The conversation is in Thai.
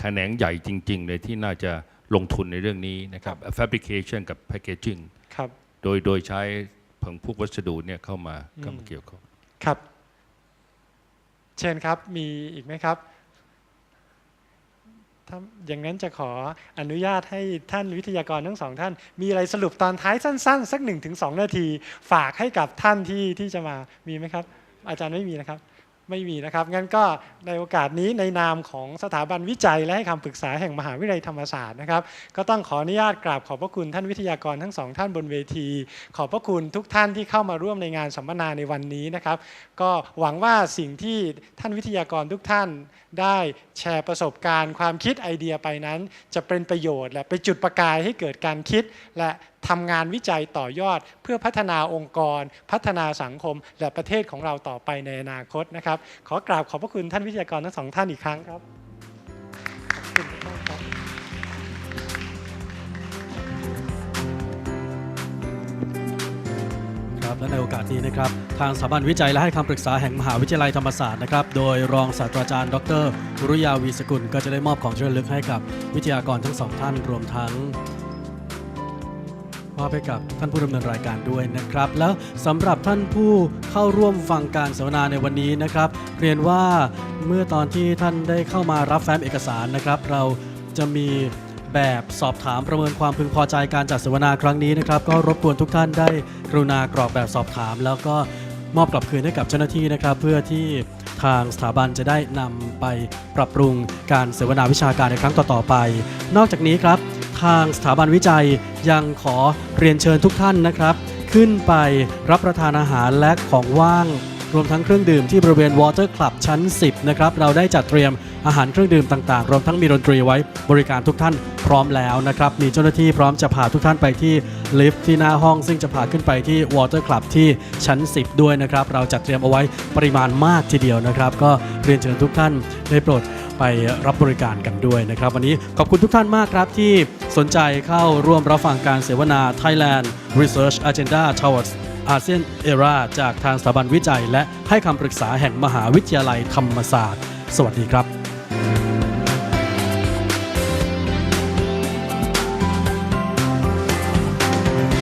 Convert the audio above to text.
แขนงใหญ่จริง ๆ เลยที่น่าจะลงทุนในเรื่องนี้นะครับ fabrication กับ packaging ครับ โดยโดยใช้ผงพวกวัสดุเนี่ยเข้ามาเข้ามาเกี่ยวข้องครับ เชิญครับมีอีกไหมครับถ้าอย่างนั้นจะขออนุญาตให้ท่านวิทยากรทั้งสองท่าน มีอะไรสรุปตอนท้ายสั้น ๆ สักหนึ่งถึงสองนาที ฝากให้กับท่านที่ที่จะมามีไหมครับ อาจารย์ไม่มีนะครับ ไม่มีนะครับ งั้นก็ในโอกาสนี้ในนามของสถาบันวิจัยและให้คำปรึกษาแห่งมหาวิทยาลัยธรรมศาสตร์นะครับ ก็ต้องขออนุญาตกราบขอบพระคุณท่านวิทยากรทั้งสองท่านบนเวที ขอบพระคุณทุกท่านที่เข้ามาร่วมในงานสัมมนาในวันนี้นะครับ ก็หวังว่าสิ่งที่ท่านวิทยากรทุกท่านได้แชร์ประสบการณ์ ความคิดไอเดียไปนั้น จะเป็นประโยชน์และไปนจุดประกายให้เกิดการคิดและ ทำงานวิจัยต่อยอด เพื่อพัฒนาองค์กร พัฒนาสังคม และประเทศของเราต่อไปในอนาคตนะครับ ขอกราบขอบพระคุณท่านวิทยากรทั้งสองท่านอีกครั้งครับครับและในโอกาสนี้นะครับทางสถาบันวิจัยและให้คำปรึกษาแห่งมหาวิทยาลัยธรรมศาสตร์นะครับโดยรองศาสตราจารย์ ดรรุยาวีสกุล ก็จะได้มอบของที่ระลึกให้กับวิทยากรทั้งสองท่านรวมทั้ง มอบให้กับท่านผู้ดำเนินรายการด้วยนะครับ แล้วสำหรับท่านผู้เข้าร่วมฟังการสัมมนาในวันนี้นะครับ เรียนว่าเมื่อตอนที่ท่านได้เข้ามารับแฟ้มเอกสารนะครับ เราจะมีแบบสอบถามประเมินความพึงพอใจการจัดสัมมนาครั้งนี้นะครับ ก็รบกวนทุกท่านได้กรุณากรอกแบบสอบถาม แล้วก็มอบกลับคืนให้กับเจ้าหน้าที่นะครับ เพื่อที่ทางสถาบันจะได้นำไปปรับปรุงการเสวนาวิชาการในครั้งต่อๆไป นอกจากนี้ครับ ทางสถาบันวิจัยยังขอเรียนเชิญทุกท่านนะครับ ขึ้นไปรับประทานอาหารและของว่าง รวมทั้งเครื่องดื่มที่บริเวณ Water Club ชั้น 10 นะครับ เราได้จัดเตรียมอาหารเครื่องดื่มต่างๆ รวมทั้งมีดนตรีไว้บริการทุกท่านพร้อมแล้วนะครับ มีเจ้าหน้าที่พร้อมจะพาทุกท่านไปที่ลิฟท์ที่หน้าห้อง ซึ่งจะพาขึ้นไปที่ Water Club ที่ชั้น 10 ด้วยนะครับ เราจัดเตรียมเอาไว้ปริมาณมากทีเดียวนะครับ ก็เรียนเชิญทุกท่านได้โปรด ไปรับบริการกันด้วยนะครับ วันนี้ขอบคุณทุกท่านมากครับที่สนใจเข้าร่วมรับฟังการเสวนา Thailand Research Agenda Towards ASEAN Era จากทางสถาบันวิจัย และให้คำปรึกษาแห่งมหาวิทยาลัยธรรมศาสตร์ สวัสดีครับ